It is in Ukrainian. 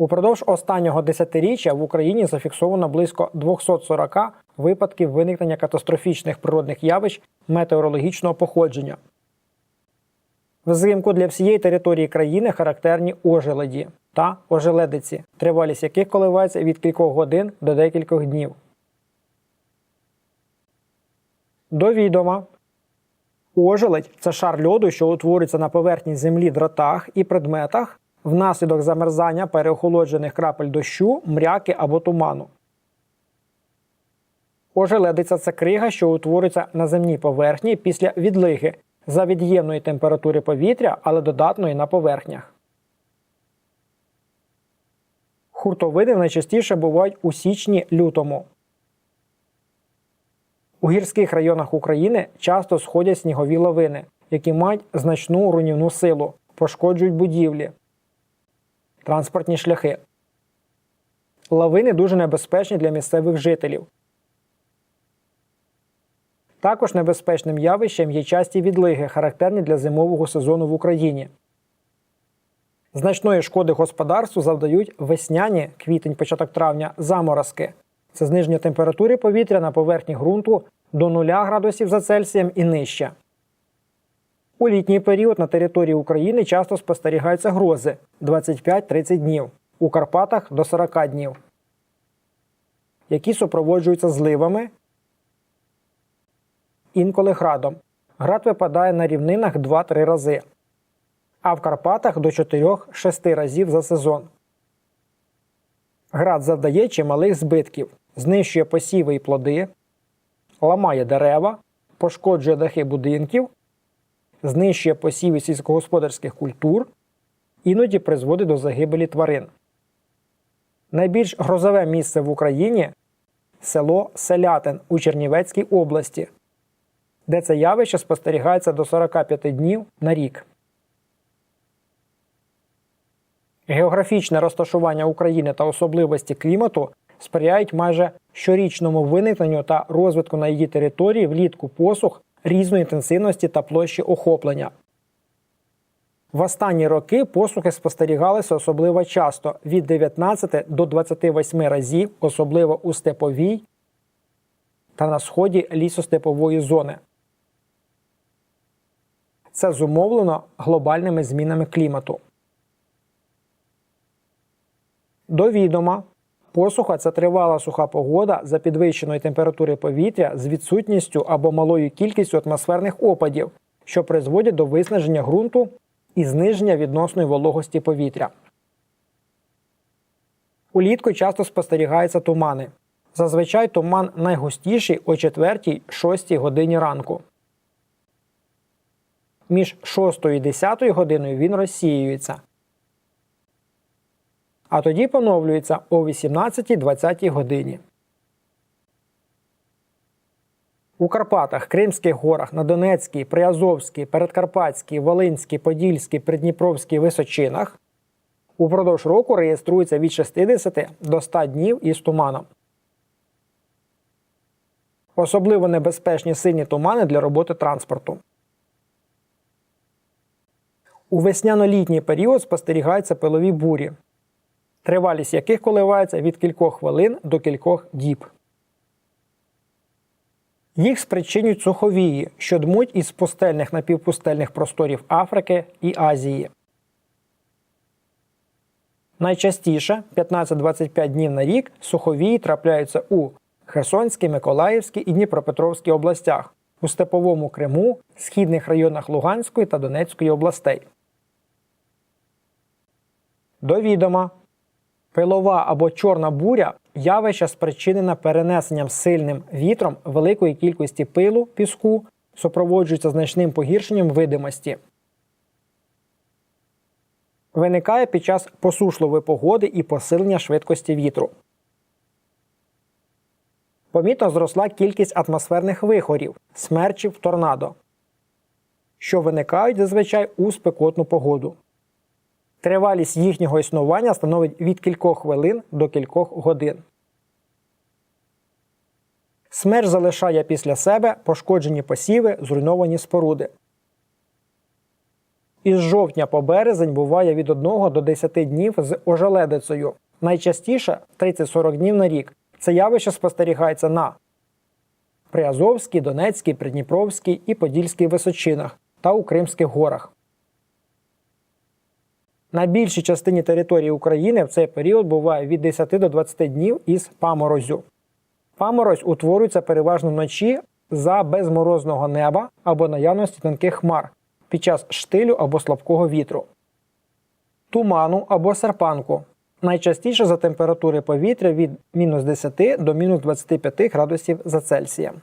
Упродовж останнього десятиріччя в Україні зафіксовано близько 240 випадків виникнення катастрофічних природних явищ метеорологічного походження. Взимку для всієї території країни характерні ожеледі та ожеледиці, тривалість яких коливається від кількох годин до декількох днів. До відома. Ожеледь це шар льоду, що утворюється на поверхні землі дротах і предметах внаслідок замерзання переохолоджених крапель дощу, мряки або туману. Ожеледиця це крига, що утворюється на земній поверхні після відлиги за від'ємної температури повітря, але додатної на поверхнях. Хуртовини найчастіше бувають у січні-лютому. У гірських районах України часто сходять снігові лавини, які мають значну руйнівну силу, пошкоджують будівлі, транспортні шляхи. Лавини дуже небезпечні для місцевих жителів. Також небезпечним явищем є часті відлиги, характерні для зимового сезону в Україні. Значної шкоди господарству завдають весняні квітень, початок травня заморозки. Це зниження температури повітря на поверхні ґрунту до 0 градусів за Цельсієм і нижче. У літній період на території України часто спостерігаються грози 25-30 днів, у Карпатах до 40 днів, які супроводжуються зливами, інколи градом. Град випадає на рівнинах 2-3 рази, а в Карпатах до 4-6 разів за сезон. Град завдає чималих збитків, знищує посіви і плоди, ламає дерева, пошкоджує дахи будинків, знищує посіви сільськогосподарських культур, іноді призводить до загибелі тварин. Найбільш грозове місце в Україні село Селятин у Чернівецькій області, де це явище спостерігається до 45 днів на рік. Географічне розташування України та особливості клімату сприяють майже щорічному виникненню та розвитку на її території влітку посух різної інтенсивності та площі охоплення. В останні роки посухи спостерігалися особливо часто від 19 до 28 разів, особливо у степовій та на сході лісостепової зони. Це зумовлено глобальними змінами клімату. До відома, посуха це тривала суха погода за підвищеної температури повітря з відсутністю або малою кількістю атмосферних опадів, що призводять до виснаження ґрунту і зниження відносної вологості повітря. Улітку часто спостерігаються тумани. Зазвичай туман найгустіший о 4-6 годині ранку. Між 6 і 10 годиною він розсіюється а тоді поновлюється о 18-20 годині. У Карпатах, Кримських горах, на Донецькій, Приазовській, Передкарпатській, Волинській, Подільській, Придніпровській височинах упродовж року реєструється від 60 до 100 днів із туманом. Особливо небезпечні сині тумани для роботи транспорту. У весняно-літній період спостерігаються пилові бурі, тривалість яких коливається від кількох хвилин до кількох діб. Їх спричинюють суховії, що дмуть із пустельних напівпустельних просторів Африки і Азії. Найчастіше 15-25 днів на рік суховії трапляються у Херсонській, Миколаївській і Дніпропетровській областях, у Степовому Криму, східних районах Луганської та Донецької областей. До відома, Пилова або чорна буря явище спричинена перенесенням сильним вітром великої кількості пилу, піску, супроводжується значним погіршенням видимості. Виникає під час посушливої погоди і посилення швидкості вітру. Помітно зросла кількість атмосферних вихорів, смерчів торнадо, що виникають зазвичай у спекотну погоду. Тривалість їхнього існування становить від кількох хвилин до кількох годин. Смерч залишає після себе пошкоджені посіви, зруйновані споруди. Із жовтня по березень буває від 1 до 10 днів з ожеледицею. Найчастіше 30-40 днів на рік. Це явище спостерігається на Приазовській, Донецькій, Придніпровській і Подільській височинах та у Кримських горах. На більшій частині території України в цей період буває від 10 до 20 днів із паморозю. Паморозь утворюється переважно вночі за безморозного неба або наявності тонких хмар під час штилю або слабкого вітру, туману або серпанку. Найчастіше за температури повітря від мінус 10 до мінус 25 градусів за Цельсієм.